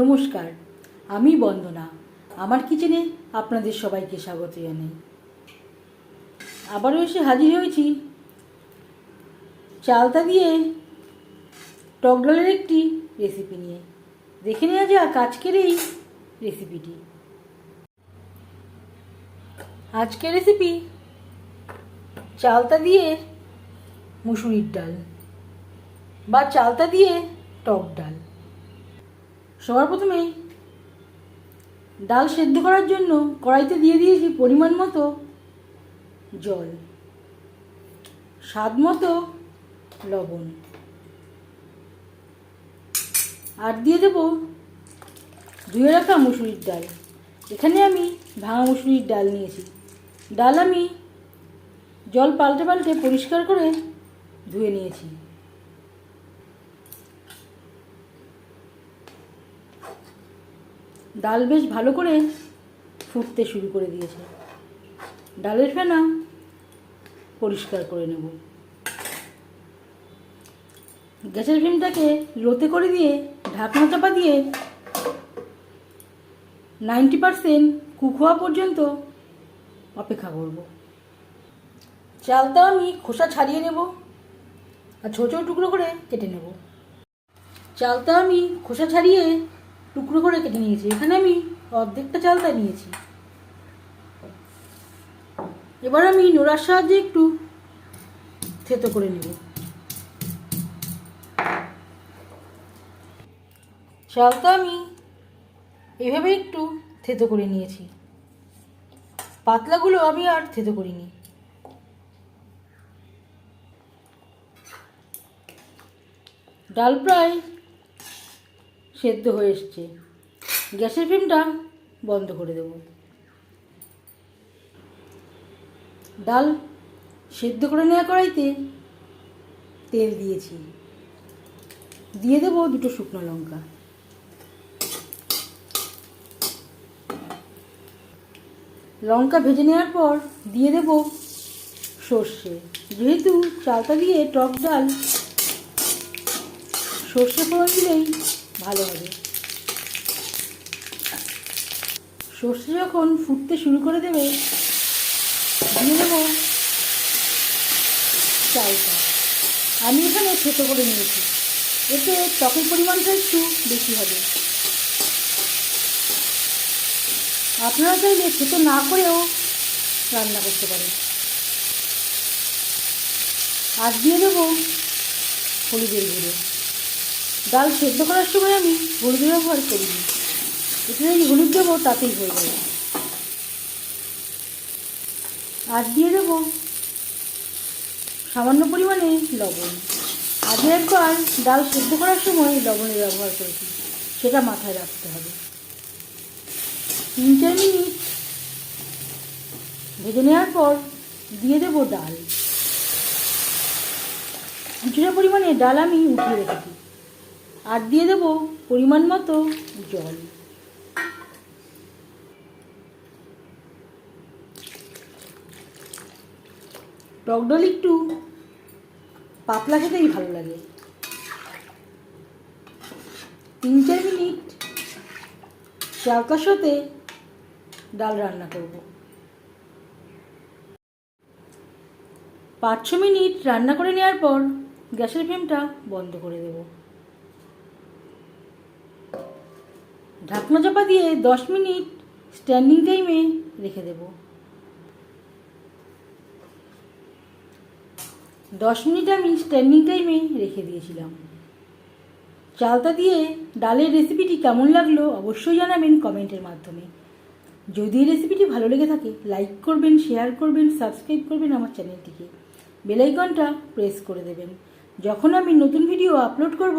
নমস্কার, আমি বন্দনা। আমার কিচেনে আপনাদের সবাইকে স্বাগত জানাই। আবারও এসে হাজির হয়েছি। চালতা দিয়ে টক ডালের একটি রেসিপি নিয়ে। দেখে নেওয়া যাক আজকের এই রেসিপিটি আজকের রেসিপি চালতা দিয়ে মুসুরির ডাল বা চালতা দিয়ে টক ডাল। সবার প্রথমে ডাল সেদ্ধ করার জন্য কড়াইতে দিয়ে দিয়েছি পরিমাণ মতো জল, স্বাদ মতো লবণ। আর দিয়ে দেব ধুয়ে রাখা মুসুরির ডাল। এখানে আমি ভাঙা মুসুরির ডাল নিয়েছি। ডাল আমি জল পাল্টে পাল্টে পরিষ্কার করে ধুয়ে নিয়েছি। ডাল বেশ ভালো করে ফুটতে শুরু করে দিয়েছে। ডালের ফেনা পরিষ্কার করে নেব। গ্যাসের ফ্লেমটাকে লোতে করে দিয়ে ঢাকনা চাপা দিয়ে নাইনটি পারসেন্ট কুক হওয়া পর্যন্ত অপেক্ষা করব। চালটা আমি খোসা ছাড়িয়ে নেব আর ছোটো ছোটো টুকরো করে কেটে নেব। চালটা আমি খোসা ছাড়িয়ে টুকরো করে কেটে নিয়েছি। এখানে আমি অর্ধেকটা চালটা নিয়েছি। এবার আমি নোড়ার সাহায্যে একটু থেতো করে নেব। চালটা আমি এভাবে একটু থেতো করে নিয়েছি। পাতলাগুলো আমি আর থেতো করিনি। ডাল প্রায় সেদ্ধ হয়ে এসছে। গ্যাসের ফ্লেমটা বন্ধ করে দেব। ডাল সেদ্ধ করে নেওয়া কড়াইতে তেল দিয়েছি। দিয়ে দেবো দুটো শুকনো লঙ্কা। লঙ্কা ভেজে নেওয়ার পর দিয়ে দেব সর্ষে। যেহেতু চালটা দিয়ে টক ডাল, সর্ষে ফোড়ন দিলেই ভালো হবে। সর্ষে যখন ফুটতে শুরু করে দেবে, দিয়ে দেবো চালটা। আমি এখানে থেতো করে নিয়েছি। এতে টকের পরিমাণটা একটু বেশি হবে। আপনারা চাইলে থেতো না করেও রান্না করতে পারেন। আর দিয়ে দেবো হলুদের গুঁড়ো। ডাল সেদ্ধ করার সময় আমি হলুদ ব্যবহার করিনি এখানে যদি হলুদ দেবো, তাতেই হয়ে যাবে। আর দিয়ে দেবো সামান্য পরিমাণে লবণ। আগে একবার ডাল সেদ্ধ করার সময় লবণের ব্যবহার করেছি। সেটা মাথায় রাখতে হবে। তিন, চার মিনিট ভেজে নেওয়ার পর দিয়ে দেবো ডাল। কিছুটা পরিমাণে ডাল আমি উঠিয়ে রেখেছি। আর দিয়ে দেবো পরিমাণ মতো জল। টকডল একটু পাতলা খেতেই ভালো লাগে। তিন চার মিনিট চালকার সাথে ডাল রান্না করব। পাঁচ ছ মিনিট রান্না করে নেওয়ার পর গ্যাসের ফ্লেমটা বন্ধ করে দেব। ঢাকনা চাপা দিয়ে দশ মিনিট স্ট্যান্ডিং টাইমে রেখে দেব। দশ মিনিট আমি স্ট্যান্ডিং টাইমে রেখে দিয়েছিলাম। চালতা দিয়ে ডালের রেসিপিটি কেমন লাগল অবশ্যই জানাবেন কমেন্টের মাধ্যমে। যদি রেসিপিটি ভালো লেগে থাকে লাইক করবেন শেয়ার করবেন সাবস্ক্রাইব করবেন আমার চ্যানেলটিকে বেলাইকনটা প্রেস করে দেবেন। যখন আমি নতুন ভিডিও আপলোড করব